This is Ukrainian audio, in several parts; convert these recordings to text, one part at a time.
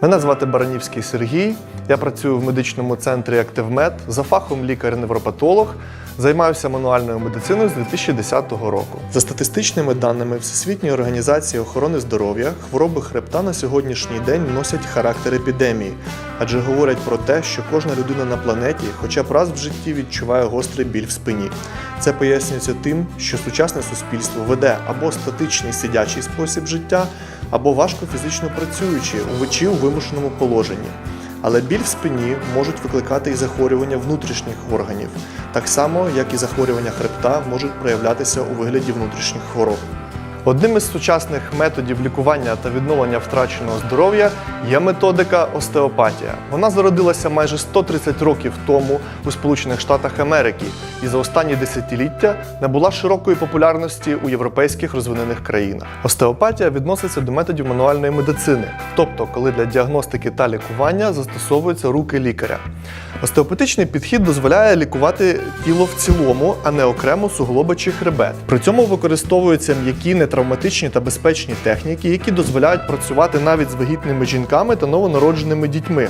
Мене звати Баранівський Сергій. Я працюю в медичному центрі Активмед за фахом лікар-невропатолог. Займаюся мануальною медициною з 2010 року. За статистичними даними Всесвітньої організації охорони здоров'я, хвороби хребта на сьогоднішній день носять характер епідемії, адже говорять про те, що кожна людина на планеті хоча б раз в житті відчуває гострий біль в спині. Це пояснюється тим, що сучасне суспільство веде або статичний сидячий спосіб життя, або важко фізично працюючи у чи у вимушеному положенні. Але біль в спині можуть викликати і захворювання внутрішніх органів, так само як і захворювання хребта можуть проявлятися у вигляді внутрішніх хвороб. Одним із сучасних методів лікування та відновлення втраченого здоров'я є методика остеопатія. Вона зародилася майже 130 років тому у Сполучених Штатах Америки і за останні десятиліття набула широкої популярності у європейських розвинених країнах. Остеопатія відноситься до методів мануальної медицини, тобто коли для діагностики та лікування застосовуються руки лікаря. Остеопатичний підхід дозволяє лікувати тіло в цілому, а не окремо суглоби чи хребет. При цьому використовуються м'які, нетравматичні та безпечні техніки, які дозволяють працювати навіть з вагітними жінками та новонародженими дітьми.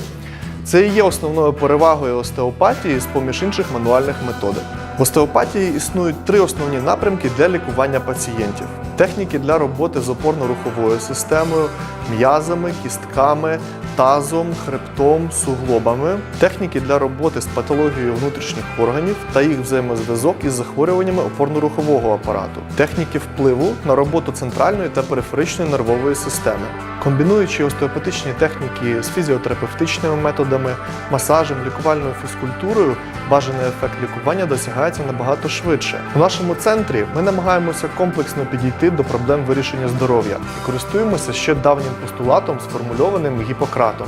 Це і є основною перевагою остеопатії з поміж інших мануальних методик. В остеопатії існують три основні напрямки для лікування пацієнтів: техніки для роботи з опорно-руховою системою, м'язами, кістками, тазом, хребтом, суглобами, техніки для роботи з патологією внутрішніх органів та їх взаємозв'язок із захворюваннями опорно-рухового апарату, техніки впливу на роботу центральної та периферичної нервової системи. Комбінуючи остеопатичні техніки з фізіотерапевтичними методами, масажем, лікувальною фізкультурою, бажаний ефект лікування досягається набагато швидше. У нашому центрі ми намагаємося комплексно підійти до проблем вирішення здоров'я і користуємося ще давнім постулатом, сформульованим Гіппократом.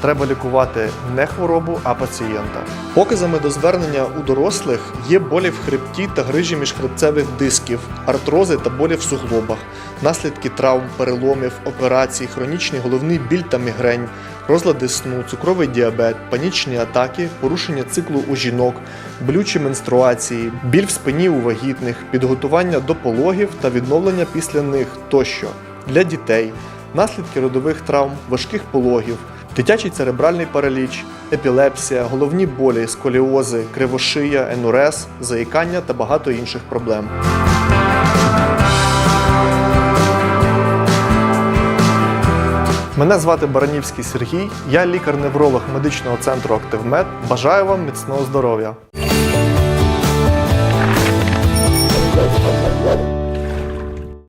Треба лікувати не хворобу, а пацієнта. Показами до звернення у дорослих є болі в хребті та грижі міжхребцевих дисків, артрози та болі в суглобах, наслідки травм, переломів, операцій, хронічний головний біль та мігрень, розлади сну, цукровий діабет, панічні атаки, порушення циклу у жінок, болючі менструації, біль в спині у вагітних, підготування до пологів та відновлення після них тощо для дітей, наслідки родових травм, важких пологів, дитячий церебральний параліч, епілепсія, головні болі, сколіози, кривошия, енурез, заїкання та багато інших проблем. Мене звати Баранівський Сергій, я лікар-невролог медичного центру Активмед. Бажаю вам міцного здоров'я!